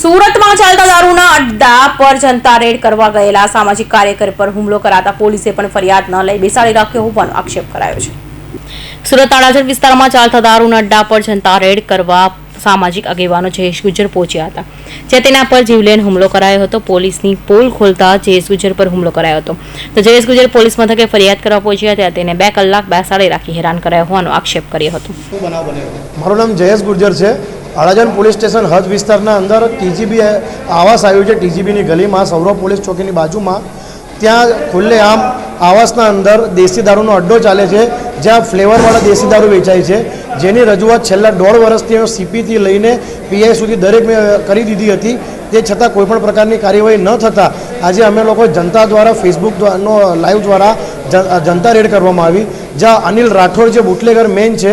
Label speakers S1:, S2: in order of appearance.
S1: સુરતમાં ચાલતા દારૂના અડ્ડા પર જનતા રેડ કરવા ગયેલા. સામાજિક કાર્યકર પર હુમલો કરાતા પોલીસે પણ ફરિયાદ ન લઈ બેસાડી રાખ્યો હોવાનો આક્ષેપ કરાયો છે. સુરત તાળાજર વિસ્તારમાં ચાલતા દારૂના અડ્ડા પર જનતા રેડ કરવા સામાજિક આગેવાનો જયેશ ગુજર પહોંચ્યા હતા. જે તેના પર જીવલેણ હુમલો કરાયો હતો. પોલીસની પોલ ખોલતા જયેશ ગુજર પર હુમલો કરાયો હતો. તો જયેશ ગુજર પોલીસ મથકે ફરિયાદ કરવા પહોંચ્યા ત્યાં તેને બે કલાક બેસાડી રાખી હેરાન કરાયો હોવાનો આક્ષેપ કર્યો હતો.
S2: હતો
S3: મારું નામ જયેશ ગુર્જર છે. અડાજણ પોલીસ સ્ટેશન હદ વિસ્તારના અંદર ટીજીબી આવાસ આવ્યું છે. ટીજીબીની ગલીમાં સૌરવ પોલીસ ચોકીની બાજુમાં. ત્યાં ખુલ્લેઆમ આવાસના અંદર દેશી દારૂનો અડ્ડો ચાલે છે. જ્યાં ફ્લેવરવાળા દેશી દારૂ વેચાય છે. જેની રજૂઆત છેલ્લા દોઢ વર્ષથી સીપીથી લઈને પીઆઈ સુધી દરેક કરી દીધી હતી. તે છતાં કોઈપણ પ્રકારની કાર્યવાહી ન થતાં આજે અમે લોકો જનતા દ્વારા, ફેસબુક નો લાઈવ દ્વારા જનતા રેડ કરવામાં આવી. જ્યાં અનિલ રાઠોડ જે બુટલેગર મેન છે